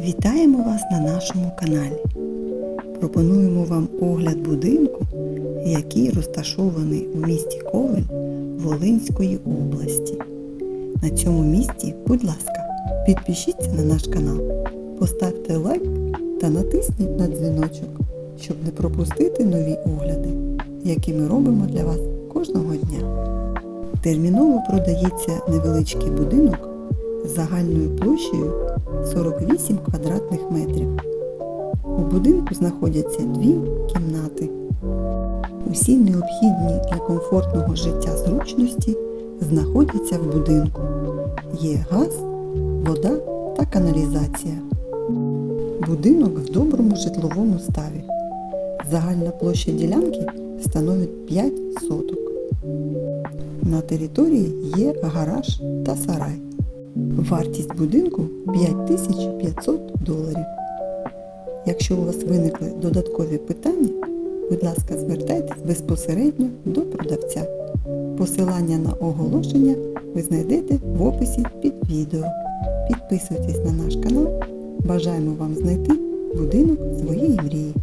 Вітаємо вас на нашому каналі. Пропонуємо вам огляд будинку, який розташований у місті Ковель Волинської області. На цьому місці, будь ласка, підпишіться на наш канал, поставте лайк та натисніть на дзвіночок, щоб не пропустити нові огляди, які ми робимо для вас кожного дня. Терміново продається невеличкий будинок загальною площею 48 квадратних метрів. У будинку знаходяться дві кімнати. Усі необхідні для комфортного життя зручності знаходяться в будинку. Є газ, вода та каналізація. Будинок в доброму житловому ставі. Загальна площа ділянки становить 5 соток. На території є гараж та сарай. Вартість будинку 5500 доларів. Якщо у вас виникли додаткові питання, будь ласка, звертайтесь безпосередньо до продавця. Посилання на оголошення ви знайдете в описі під відео. Підписуйтесь на наш канал. Бажаємо вам знайти будинок своєї мрії.